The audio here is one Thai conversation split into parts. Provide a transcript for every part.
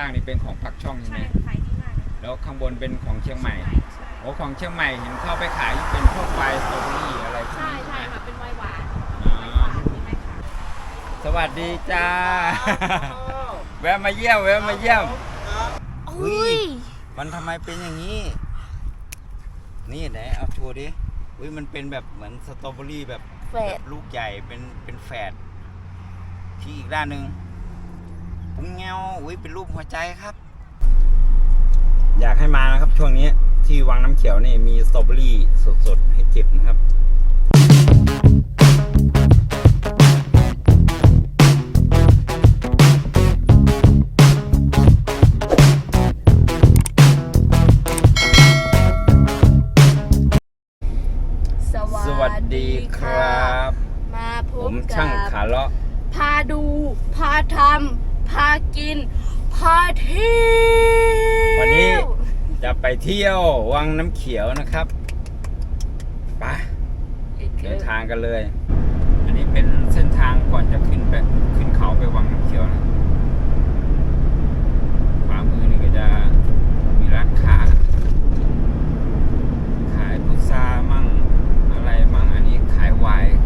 ล่างนี่เป็นของปักช่องใช่ไหมใช่ขายดีมากเลยแล้วข้างบนเป็นของเชียงใหม่ใช่โอ้ของเชียงใหม่เห็นเข้าไปขายเป็นพวกไวน์สตรอเบอรี่อะไรพวกใช่นี้ใช่ไหมค่ะเป็นไวน์หวานอ่าไวน์หวานมีไหมคะสวัสดีจ้า แวะมาเยี่ยมแวะมาเยี่ยม อุ้ย มันทำไมเป็นอย่างนี้ นี่ไหนเอาโชว์ดิ อุ้ยมันเป็นแบบเหมือนสตรอเบอรี่แบบแฝแบดบลูกใหญ่เป็นเป็นแฝดที่อีกด้านหนึ่ง ปุ้งเงาอุ้ยเป็นรูปหัวใจครับ อยากให้มานะครับช่วงนี้ที่วังน้ำเขียวนี่มีสตรอเบอรี่สดๆให้เก็บนะครับ กินพาเที่ยววันนี้จะไปเที่ยววังน้ำเขียวนะครับไปเดินทางกันเลย อันนี้เป็นเส้นทางก่อนจะขึ้นไปขึ้นเขาไปวังน้ำเขียวนะขวามือนี่ก็จะมีร้านค้าขายพุทรามั่งอะไรมั่งอันนี้ขายไวน์นี่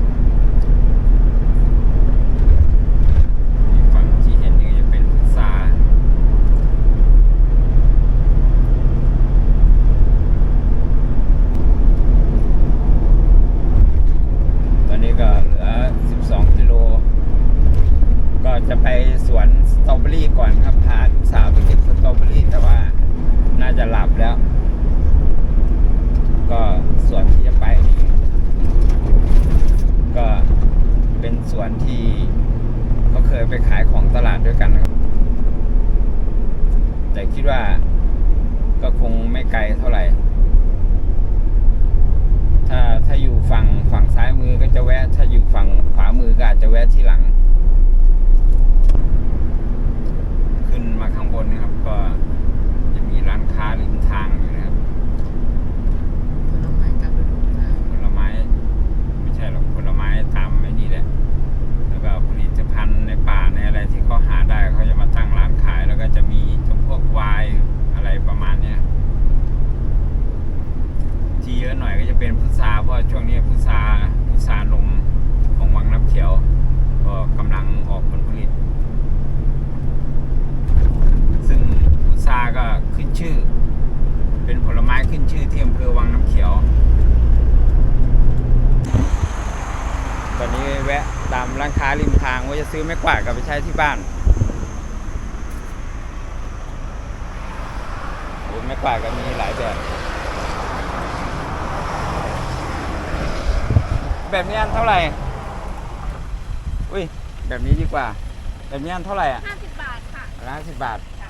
แบบนี้อันเท่าไหร่อะ50บาทค่ะร้อยห้าสิบบาทค่ะ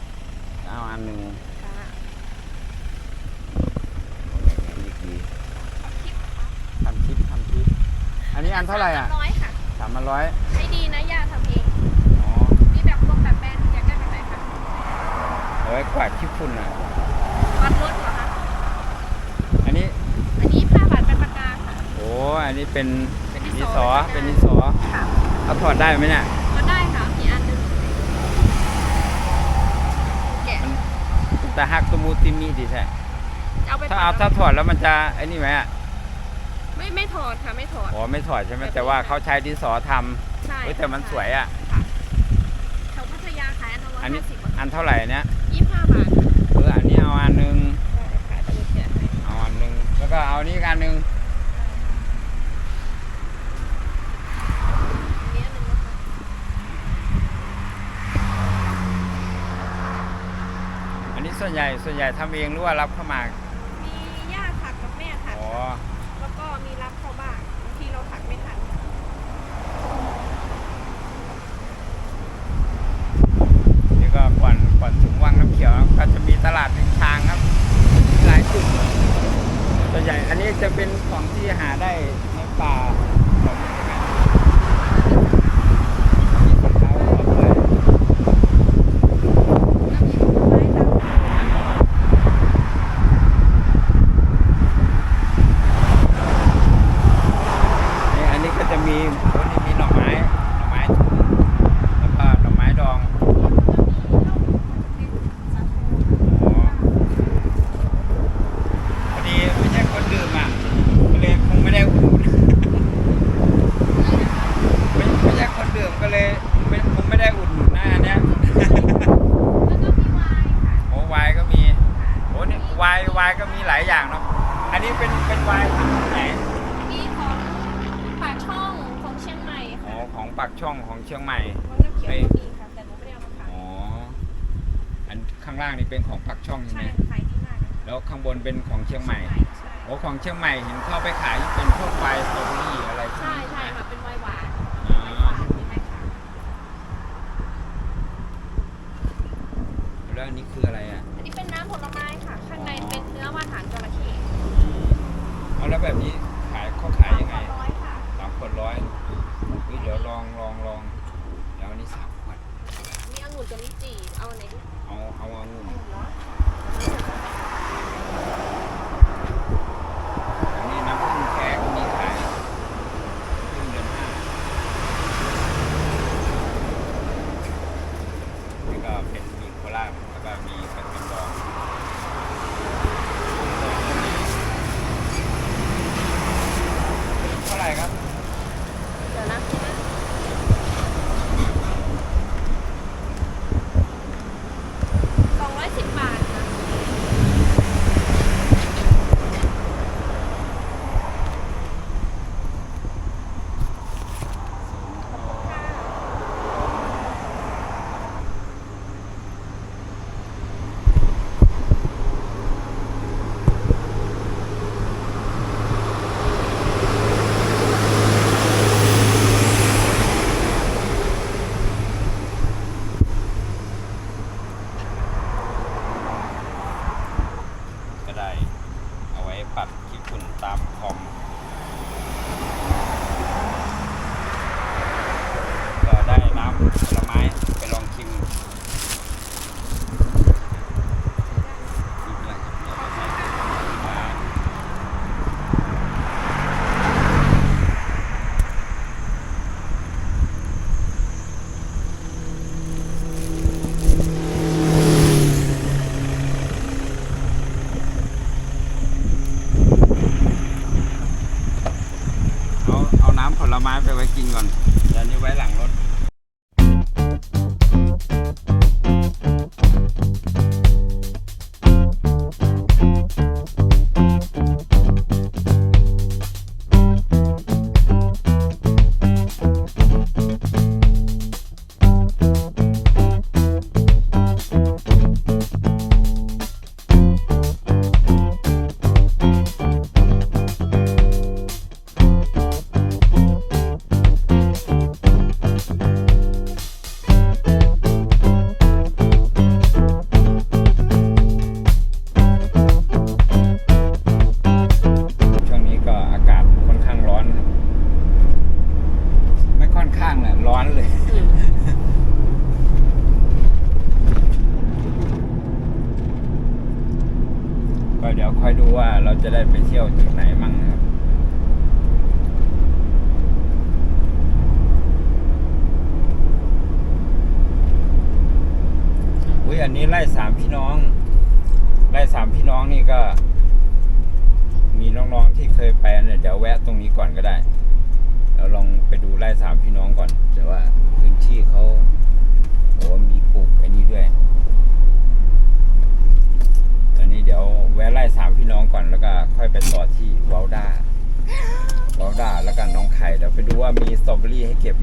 เอาอันหนึ่งค่ะดีดีทำคลิปทำคลิป อันนี้อันเท่าไหร่อะน้อยค่ะสามพันร้อยใช้ดีนะย่าทำเอง อ๋อมีแบบกลมแบบแบนอยากได้แบบไหนคะเอาไว้กวาดขี้ฝุ่นอะ วัดรถเหรอคะ อันนี้ อันนี้5บาทเป็นปากกาค่ะ โอ้อันนี้เป็นเป็นดิดินนสสออเป็นดินสอค่ะ เอาถอดได้ไหมเนี่ย ก็ได้ค่ะมีอันหนึงแกะ มัน แต่ฮักตัวมูติมีดีแท้เอาไปถ้าเอาถ้าถอดแล้วมันจะไอ้นี่ไหมอะไม่ไม่ถอดค่ะไม่ถอด อ๋อไม่ถอดใช่ไหมแต่ว่าเขาใช้ดินสอทำใช่เฮ้ยแต่มันสวยอะค่ะ แถวพัทยาขายอันละร้อยอันนี้ ห้าสิบบาทอันเท่าไหร่เนี่ยยี่สิบห้าบาทเอออันนี้เอาอันหนึง ได้ค่ะจะมีแกะให้เอาอันหนึงแล้วก็เอานี่อีกอันหนึง อันนี้อันหนึงนะคะ อันนี้ส่ วนใหญ่ส่วนใหญ่ทำเองหรือว่ารับเข้ามามีย่าถักกับแม่ถัก อ๋อแล้วก็มีรับเข้าบ้างบางทีเราถักไม่ทันนี่ก็ก่อนก่อนถึงวังน้ำเขียวครับก็จะมีตลาดริมทางครับมีหลายจุดส่วนใหญ่อันนี้จะเป็นของที่หาได้ในป่าของใช่ไหมมีสินค้าประกอบด้วย แล้วมีผลไม้ตาม นี่อันนี้ก็จะมีโอ้นี่มีหน่อไม้ หน่อไม้ถุงแล้วก็หน่อไม้ดอง แล้วมี ปากช่องของเชียงใหม่ วังน้ำเขียวก็มีค่ะแต่หนูไม่ได้เอามาขาย อ๋อ อันข้างล่าง นี่เป็นของปากช่องใช่ไหมใช่ขายดีมากเลยแล้วข้างบนเป็นของเชียงใหม่ใช่โอ้ของเชียงใหม่เห็นเข้าไปขายเป็นพวกไวน์สตรอเบอรี่อะไรพวกใช่นี้ใช่ไหมค่ะเป็นไวน์หวานอ่าไวน์หวานมีไวน์ขาวแล้วอันนี้คืออะไรอะอันนี้เป็นน้ำผลไม้ค่ะ ข้างในเป็นเนื้อว่านหางจระเข้เอาแล้วแบบนี้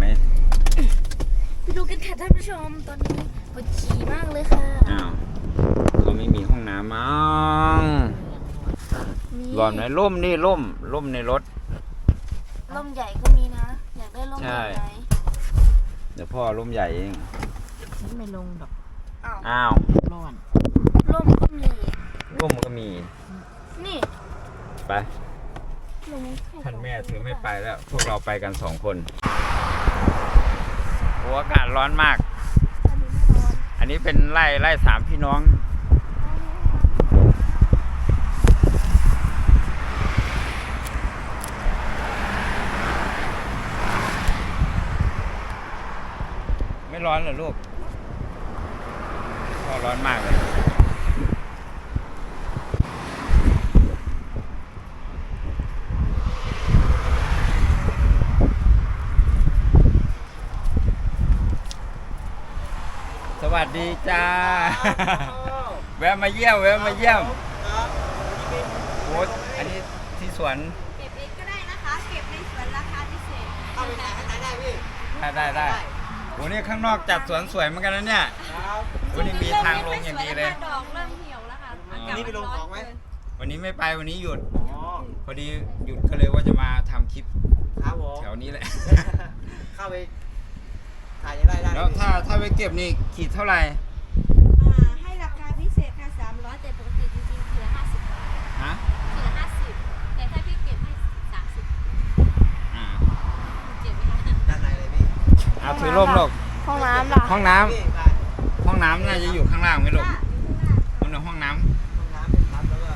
ไหมไปดูกันค่ะท่านผู้ชม ตอนนี้ปวดฉี่มากเลยค่ะอ้าวเขาไม่มีห้องน้ำมั้งมีร้อนไหมร่มนี่ร่มร่มในรถ ร่มใหญ่ก็มีนะ อยากได้ร่มใช่ใหญ่ไหมเดี๋ยวพ่อร่มใหญ่เองไม่ลงดอกอ้าวอ้าวร้อนร่มก็มีร่มก็มี นี่ ไปร่มให้ท่านแม่ถือไม่ไปแล้ว พวกเราไปกันสองคน โอ้อากาศร้อนมาก อันนี้เป็นไร่ไร่สามพี่น้อง ไม่ร้อนเหรอลูกพ่อร้อนมากเลย วัสดีจ้า แวะมาเยี่ยมแวะมาเยี่ยมโอ้อันนี้ที่สวนเก็บเองก็ได้นะคะ เก็บในสวนราคาพิเศษเอาไปขายข้างในได้พี่หนูได้ได้ได้โอ้นี่ข้างนอกจัดสวนสวยเหมือนกันนะเนี่ยครับโอ้นี่มีทางลงอย่างดีเลย ดอกเริ่มเหี่ยวแล้วค่ะอ๋ออากาศนี่ไปลงของไหมวันนี้ไม่ไปวันนี้หยุด อ๋อพอดีหยุดก็เลยว่าจะมาทำคลิปครับผมแถวนี้แหละ เข้าไป ถ่ายยังได้ได้แล้วถ้าถ้าไปเก็บนี่ขีดเท่าไหร่อ่าให้ราคาพิเศษค่ะ300แต่ปกติจริงๆขีดละ50บาทฮะขีดละ50แต่ถ้าพี่เก็บให้30อ่าเจ็บไหมคะด้านในเลยพี่เอาถือร่มลูกห้องน้ำล่ะห้องน้ำพี่ไปห้องน้ำน่าจะอยู่ข้างล่างไหมลูกค่ะอยู่ข้างหน้ามันในห้องน้ำห้องน้ำเป็นพับแล้วก็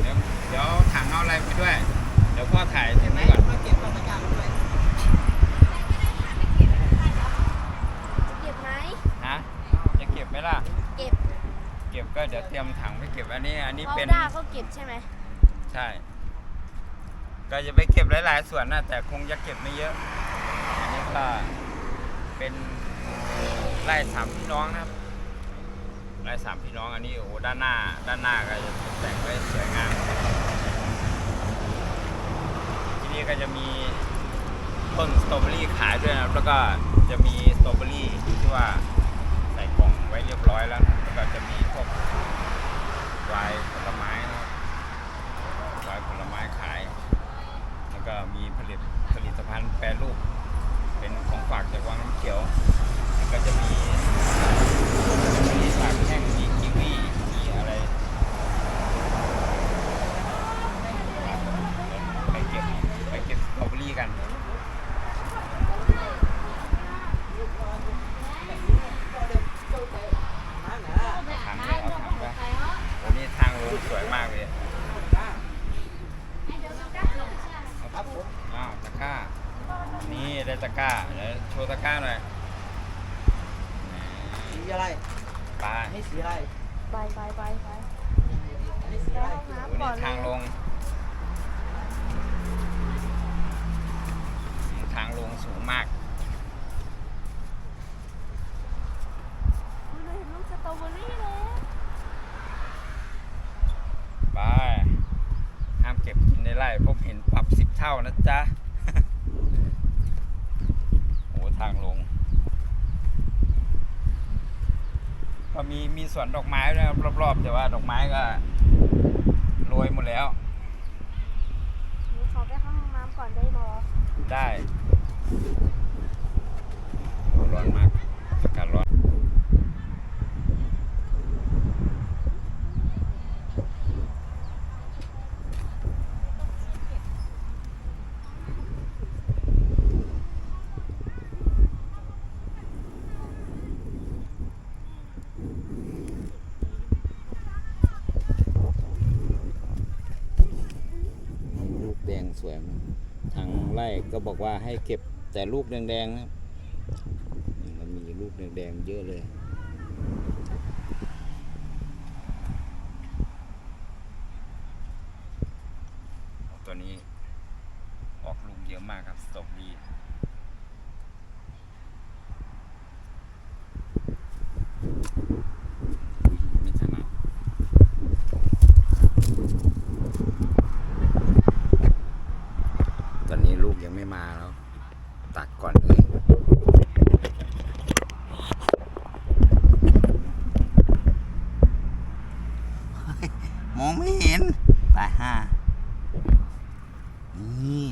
เดี๋ยวเดี๋ยวถังเอาอะไรไปด้วย เดี๋ยวพ่อถ่ายเห็ที่นไหมนี่ก่อน มาเก็บมาตะกร้ารมาด้วย เก็บไหม ฮะจะเก็บ ไหมล่ะ เก็บเก็บก็เดี๋ยวเตรียมถังไปเก็บอันนี้ อันนี้เราเป็น ด้าก็เก็บใช่ไหมใช่ ก็จะไปเก็บหลาย ๆ ส่วนนะแต่คงจะเก็บไม่เยอะ อันนี้ก็เป็นไร่สามพี่น้องนะครับไร่สามพี่น้องอันนี้โอ้โหด้านหน้า ด้านหน้าก็จะตกแต่งไว้สวยงาม ที่นี่ก็จะมีต้นสตรอเบอรี่ขายด้วยนะครับ แล้วก็จะมีสตรอเบอรี่ที่ว่าใส่กล่องไว้เรียบร้อยแล้ว แล้วก็จะมีพวกไวน์ผลไม้นะครับไวน์ผลไม้ขาย แล้วก็มีผลิตผลิตภัณฑ์แปรรูป เป็นของฝากจากวังน้ำเขียว แล้วก็จะมีมีสากแห้งมีกีวีมีอะไร ไปเก็บไปเก็บสตรอเบอรี่กัน นั่นนะ ทางนี้เอาทางไปวันนี้ทางลงสวยมากเลย ครับผม อ้าวตะกร้า นี่ได้ตะกร้า เดี๋ยวโชว์ตะกร้าหน่อย สีอะไร ปลา นี่สีอะไร ไปไปไปไป อันนี้สีอะไร โอ้นี่ทางลง ทางลงสูงมากเราเห็นลูกสตรอเบอรี่แล้วไปห้ามเก็บกินในไร่พบเห็นปรับสิบเท่านะจ๊ะโอ้ทางลง ก็มีมีสวนดอกไม้ด้วยนะครับรอบๆ แต่ว่าดอกไม้ก็ โรยหมดแล้ว หนูขอไปเข้าห้องน้ำก่อนได้ไหม ได้โอ้ร้อนมากอากาศร้อน ลูก แดงสวทางไร่ก็บอกว่าให้เก็บแต่ลูกแดงๆนะมันมีลูกแดงๆเยอะเลย ตัวนี้ออกลูกเยอะมากครับสตรอเบอรี่อุ๊ยไม่ถนัด ตอนนี้ลูกยังไม่มาแล้ว ตัดก่อนเลย มองไม่เห็นตายห้า นี่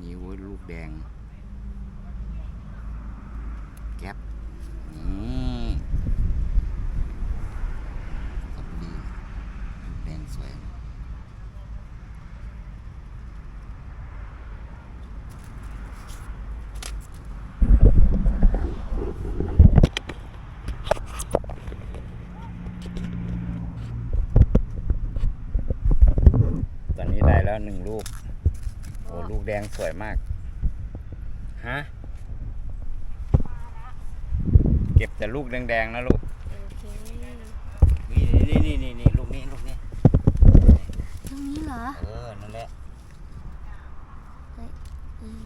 นี่โว้ยลูกแดง แก๊ปนี่สตรอเบอรี่ลูกแดงสวย ตอนนี้ได้แล้วหนึ่งลูก โอ้ลูก แดงสวยมาก ฮะ เก็บแต่ลูกแดงๆนะลูกโอเคนี่นี่นี่นี่นี่ลูกนี้ลูกนี้ ตรงนี้เหรอเออ นั่นแหละ อืม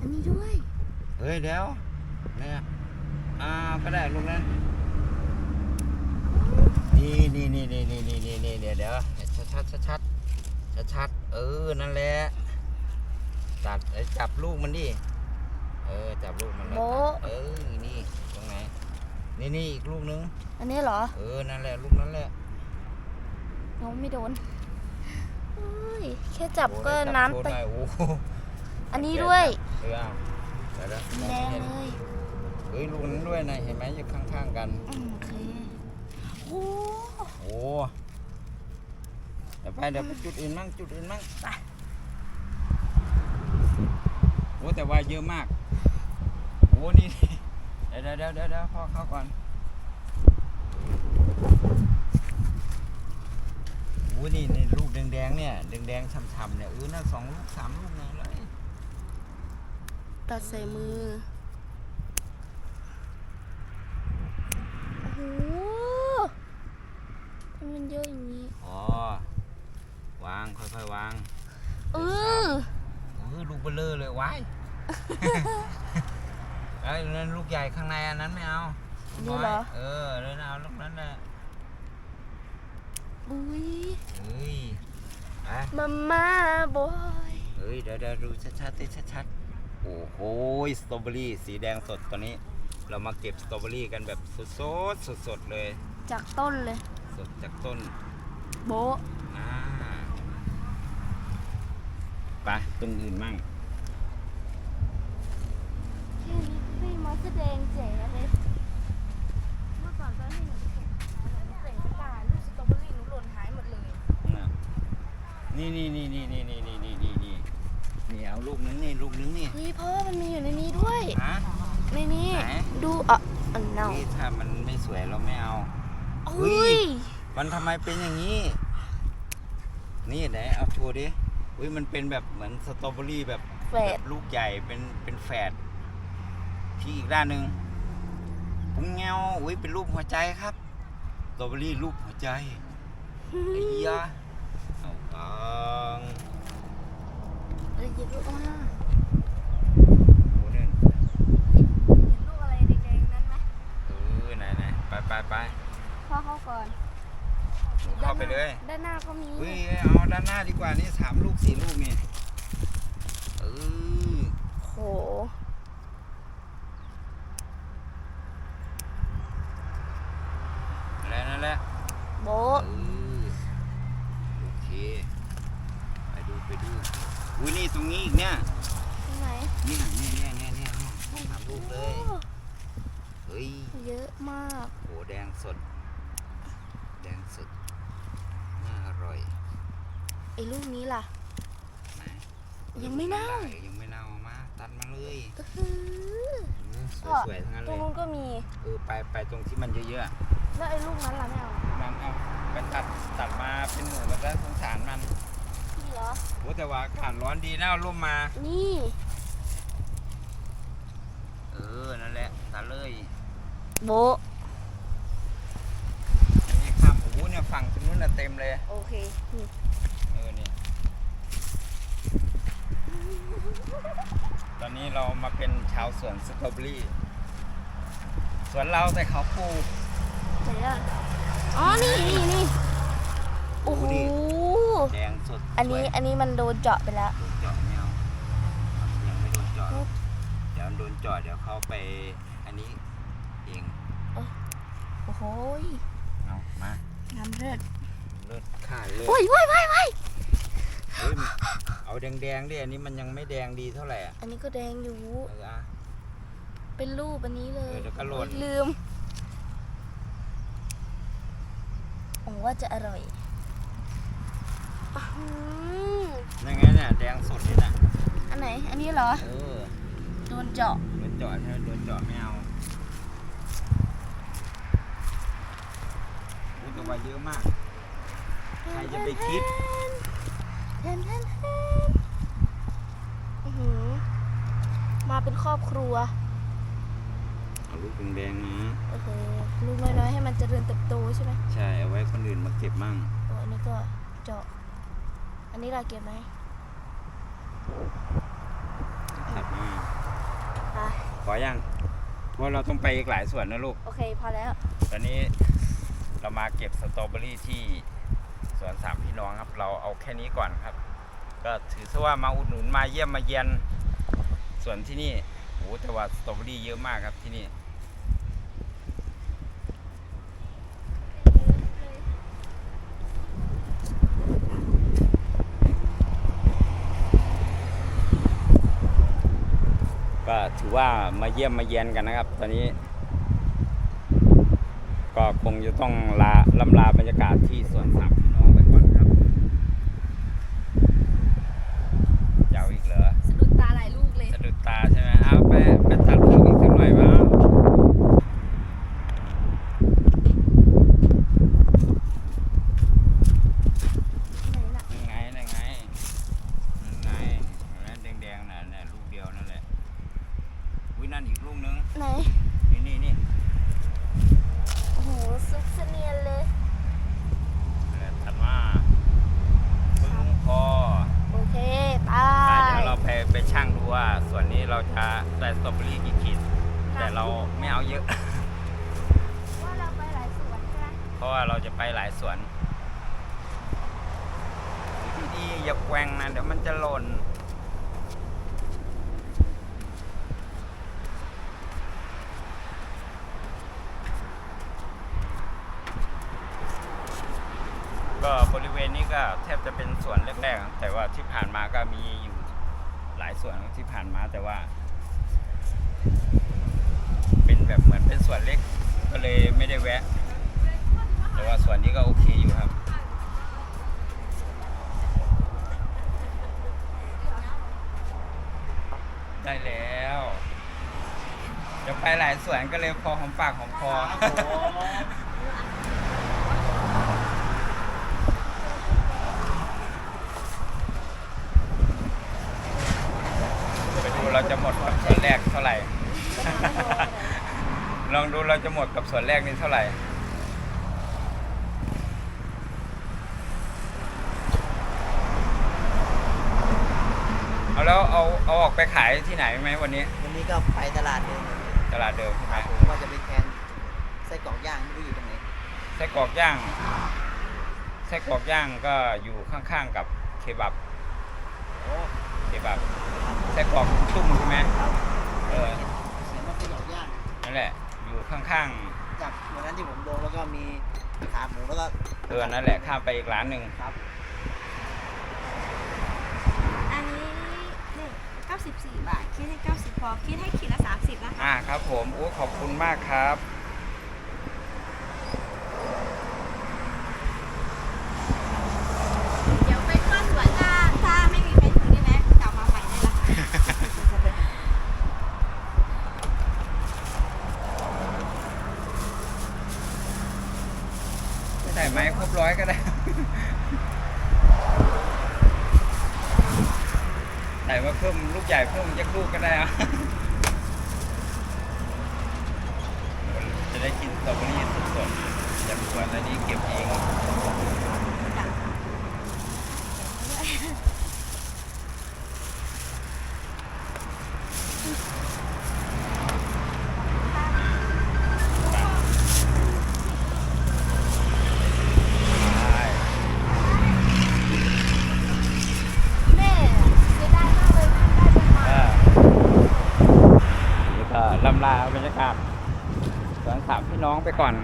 อันนี้ด้วยเฮ้ยเดี๋ยวเนี่ยอ่าก็ได้ลูกนั้น นี่นี่นี่นี่นี่นี่นี่นี่เดี๋ยวเดี๋ยวชัดชัดชัดชัดชัดๆ เออ นั่นแหละ ตัดเอ้ยจับลูกมันดิ เออ จับลูกมันแล้วโบ๊ะ ตัดเออ นี่ ตรงไหน นี่นี่อีกลูกนึง อันนี้เหรอเออ นั่นแหละ ลูกนั้นแหละ น้องไม่โดนเฮ้ยแค่จับก็โอ้ยน้ำโชว์เต็หมน่อยโอ้โหอันนี้ด้วยเออเอาเดี๋ยวนะสีแดงเลยเฮ้ยลูกนั้นด้วยนะเห็นไหมอยู่ข้างๆกัน อืมโอเคโอ้โอ้เดี๋ยวไปเดี๋ยวไปจุดอื่นมั่งจุดอื่นมั่งไปโอ้แต่ว่าเยอะมากโอ้นี่เดี๋ยวเดี๋ยวเดี๋ยวเดี๋ยวเดี๋ยวพ่อเข้าก่อนโอ้นี่นี่ลูกแดงๆเนี่ยแดงๆช่ำๆเนี่ยเออน่าสองลูกสามลูกเนี่ยเลยตัดใส่มือโอ้โหทำไมมันเยอะอย่างนี้อ๋อ วางค่อยๆวางเออเออลูกเบลเลอร์เลยว้ายไอ้ยนั่นลูกใหญ่ข้างในอันนั้นไม่เอานี่เหรอเออเลยนะเอาลูกนั้นแหละอุ้ยเฮ้ยไปมาม่าบอยเฮ้ยเดี๋ยวเดี๋ยวดูชัดๆดิชัดๆโอ้โหสตรอเบอรี่สีแดงสดตอนนี้ เรามาเก็บสตรอเบอรี่กันแบบสดสดๆสดๆเลย จากต้นเลย สดจากต้น โบะ อ่า ไปตรงอื่นมั่งแค่นี้พี่มาแสดงเจ๋งเลยเมื่อก่อนตอนที่หนูไปเก็บหนูเจ๋งตาลูกสตรอเบอรี่หนูหล่นหายหมดเลยน่ะนี่นี่นี่นี่นี่นี่นี่นี่นี่นี่นี่เอาลูกนึงนี่ลูกนึงนี่เฮ้ยพ่อมันมีอยู่ในนี้ด้วย ฮะ ในนี้ไหน ดูอะอันเน่านี่ถ้ามันไม่สวยเราไม่เอา เฮ้เฮ้ยยมันทำไมเป็นอย่างนี้ นี่ไหนเอาโชว์ดิ อุ้ยมันเป็นแบบเหมือนสตรอเบอรี่แบบแฝแบดบลูกใหญ่เป็นเป็นแฝดที่อีกด้านหนึ่งปุ้งเงาอุ้ยเป็นรูปหัวใจครับสตรอเบอรี่รูปหัวใจไอ้ยาเอาตังอะไรเยอะมากโอ้เนี่ยเห็นลูกอะไรแดงๆนั้นไหมเออไหนไหนไปไปไปพ่อเข้าก่อนหนู เข้าไปเลย ด้านหน้าก็มีอุ้ยเอาด้านหน้าดีกว่านี่สามลูกสี่ลูกนี่เออโห แล้วนั่นแหละ โบ เอะ อโอเค ไปดูไปดูอุ้ยนี่ตรงนี้อีกเนี่ย ตรงไหน เนี่ยเนี่ยเนี่ยเนี่ยเนี่ยสามลูกเลย เฮ้ย เยอะมาก โหแดงสด แดงสด น่าอร่อย ไอ้ลูกนี้ล่ะ ไหน ยัง ไม่เน่ายังไม่เน่ามา ตัดมาเลยอื้อหืออืมสวยๆทั้งนั้นตเลรงยนู้นก็มี เออไปไปตรงที่มันเยอะแล้วไอ้ลูกนั้นล่ะไม่เอาๆมันเอาไปตัดตัดมาเป็นหนูแล้วก็สงสารมันพี่เหรอ โอ้แต่ว่าอากาศร้อนดีนะเอาร่มมา นี่ เออ นั่นแหละ ตัดเลยโบะนี่ข้ามโอ้โหเนี่ยฝั่งตรงนู้นน่ะเต็มเลย โอเคนี่ เออนี่ ตอนนี้เรามาเป็นชาวสวนสตรอเบอรี่ สวนเราแต่เขาปลูกไหนอะอ๋อ นี่นี่นี่โอ้โหดูดิแดงสดอันนี้ สวยอันนี้มันโดนเจาะไปแล้ว โดนเจาะไม่เอายังไม่โดนเจาะเดี๋ยวโดนเจาะเดี๋ยวเขาไปอันนี้เองโอ้โหยเอามาน้ำเลือดเลือดขาดเลยโอ้ยว้ายว้ายว้าย เฮ้ยเอาแดงๆดิอันนี้มันยังไม่แดงดีเท่าไหร่อะอันนี้ก็แดงอยู่ เอออะเป็นรูปอันนี้เลยเออเดี๋ยวก็หล่นโอ๊ยลืมหวังว่าจะอร่อยอื้อหือยังไงเนี่ยแดงสดเลยนะอันไหน อันนี้เหรอ เออโดนเจาะ โดนเจาะใช่ไหมโดนเจาะไม่เอาพูดแต่ว่าเยอะมาก ใครจะไปคิด มาเป็นครอบครัว เอาลูกแดงๆนะโอเคลูกน้อยๆให้มันเจริญเติบโตใช่ไหมใช่ เอาไว้คนอื่นมาเก็บมั่งโอ้อันนี้ก็เจาะ อันนี้เราเก็บไหมตัดมาไปขอยังเพราะเราต้องไปอีกหลายส่วนนะลูก โอเค พอแล้ว ตอนนี้เรามาเก็บสตรอเบอรี่ที่ สวนสามพี่น้องครับ เราเอาแค่นี้ก่อนครับ ก็ถือซะว่ามาอุดหนุนมาเยี่ยมมาเยียนส่วนที่นี่โอ้แต่ว่าสตรอเบอรี่เยอะมากครับที่นี่ก็ถือว่ามาเยี่ยมมาเยียนกันนะครับ ตอนนี้ ก็คงจะต้องลาลำลาบรรยากาศที่สวนสามพี่น้องไปก่อนครับยาวอีกเหรอ สะดุดตาหลายลูกเลย สะดุดตาใช่ไหมเอาไปไปตัดเพิ่มอีกสักหน่อยบ้างนั่นไงนั่นไงนั่นไงนั่นแดงๆน่ะน่ะลูกเดียวนั่นแหละวินั่นอีกลูกนึง ไหน นี่นี่นี่ โอ้โหซุกเสเนียนเลย แล้วถัดมาปึ้งพอ โอเค ไป ไปเดี๋ยวเราไปไปช่างดูว่าส่วนนี้เราจะได้สตรอเบอรี่กี่ขีดแต่เราไม่เอาเยอะ ว่าเราไปหลายสวนใช่ไหม เพราะว่าเราจะไปหลายสวนดูดีๆอย่าแกว่งนะเดี๋ยวมันจะหล่น ก็บริเวณนี้ก็แทบจะเป็นสวนแรกๆแต่ว่าที่ผ่านมาก็มีอยู่หลายสวนที่ผ่านมาแต่ว่า เป็นแบบเหมือนเป็นสวนเล็ก ก็เลยไม่ได้แวะ แต่ว่าสวนนี้ก็โอเคอยู่ครับได้แล้วจะไปหลายสวนก็เลยพอหอมปากหอมคอ ไปดูเราจะหมดกับส่วนแรกเท่าไหร่ ลองดู เราจะหมดกับส่วนแรกนี้เท่าไหร่ เอาแล้วเอาเอาออกไปขายที่ไหนไหมวันนี้ วันนี้ก็ไปตลาดเดิมตลาดเดิมใช่ไหมผมว่าจะไปแทนไส้กรอกย่างไม่รู้อยู่ตรงไหนไส้กรอกย่างไส้กรอกย่างก็อยู่ข้างๆกับเคบับโอ้เคบับไส้กรอกตุ้มใช่ไหมเออ เสียงว่าไส้กรอกย่าง นั่นแหละอยู่ ข้างจากวันนั้นที่ผมลงแล้วก็มีขาหมูแล้วก็ๆเออนั่นแหละข้ามไปอีกร้านหนึ่งครับอันนี้นี่94 บาท คิดให้ 90 พอ คิดให้ขีดละ 30 นะคะ อ่าครับผมโอ้ขอบคุณมากครับ เดี๋ยวไปเข้าสวนถ้าถ้าไม่มีใครถือได้ไหมกลับมาใหม่ได้ละค่ะ ใส่ไม้ครบร้อยก็ได้ ใส่มาเพิ่มลูกใหญ่เพิ่มยักลูกก็ได้อะจะได้กินสตรอเบอรี่สดๆจากสวนอันนี้เก็บเองใช่ แม่เสียดายมากเลยไม่ได้ประมาณ ก็นี่ก็ลำลาบรรยากาศสว นสามพี่น้องไปก่อน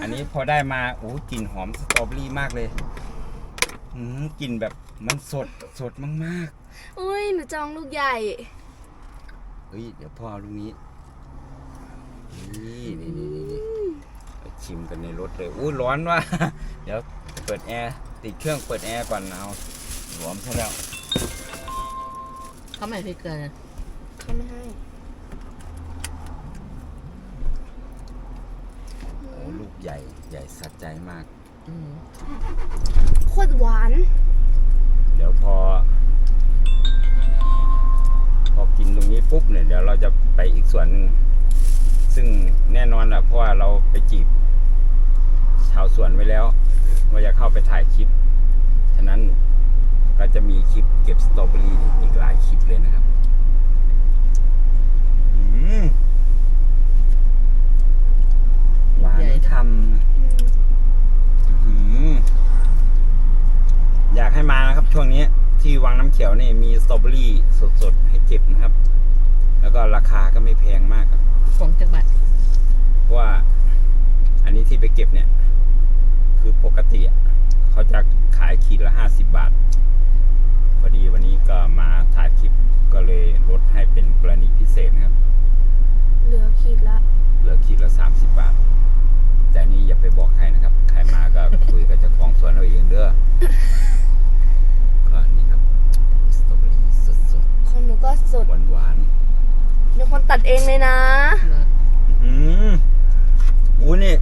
อันนี้พอได้มาโอ้กลิ่นหอมสตรอเบอรี่มากเลยอืมกลิ่นแบบมันสดสดมากอุ้ยหนูจองลูกใหญ่ ๆ เฮ้ย เดี๋ยวพ่อเอาลูกนี้ นี่นี่นี่นี่นี่ไปชิมกันในรถเลยอู้ร้อนว่ะ เดี๋ยวเปิดแอร์ติดเครื่องเปิดแอร์ก่อนเอาหลวมซะแล้ว เขาไม่พริกเกลือนะเขาไม่ให้โอ้ลูกใหญ่ใหญ่สัดใจมาก อืมโคตรหวานเดี๋ยวพอ พอกินตรงนี้ปุ๊บเนี่ยเดี๋ยวเราจะไปอีกส่วนหนึ่งซึ่งแน่นอนแหละเพราะว่าเราไปจีบชาวสวนไว้แล้ว ว่าจะเข้าไปถ่ายคลิป ฉะนั้นก็ จะมีคลิปเก็บสตรอเบอรี่อีกหลายคลิปเลยนะครับหวานไม่ทำอยากให้มานะครับ ช่วงนี้ที่วังน้ำเขียวนี่มีสตรอเบอรี่สดๆ ให้เก็บนะครับ แล้วก็ราคาก็ไม่แพงมากครับของจังหวัดเพราะว่า อันนี้ที่ไปเก็บเนี่ย คือปกติเขาจะขายขีดละห้าสิบบาท พอดีวันนี้ก็มาถ่ายคลิปก็เลยลดให้เป็นกรณีพิเศษนะครับ เหลือขีดละ เหลือขีดละสามสิบบาท แต่อันนี่อย่าไปบอกใครนะครับ ใครมาก็ คุยกับเจ้าของสวนเอาเองเด้อก็นี่ครับสตรอเบอรี่สดของหนูก็สดๆหวานหนูคนตัดเองเลยนะเหรอๆอื้อหืออู้นี่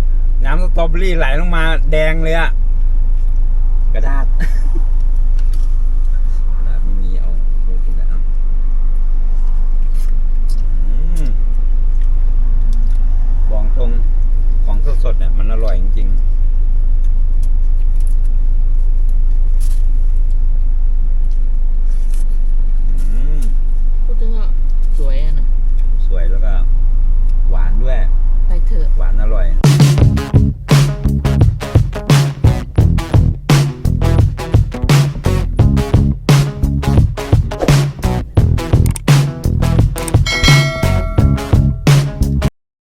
น้ำสตรอเบอรี่ไหลลงมาแดงเลยอะ สดเนี่ยมันอร่อยจริง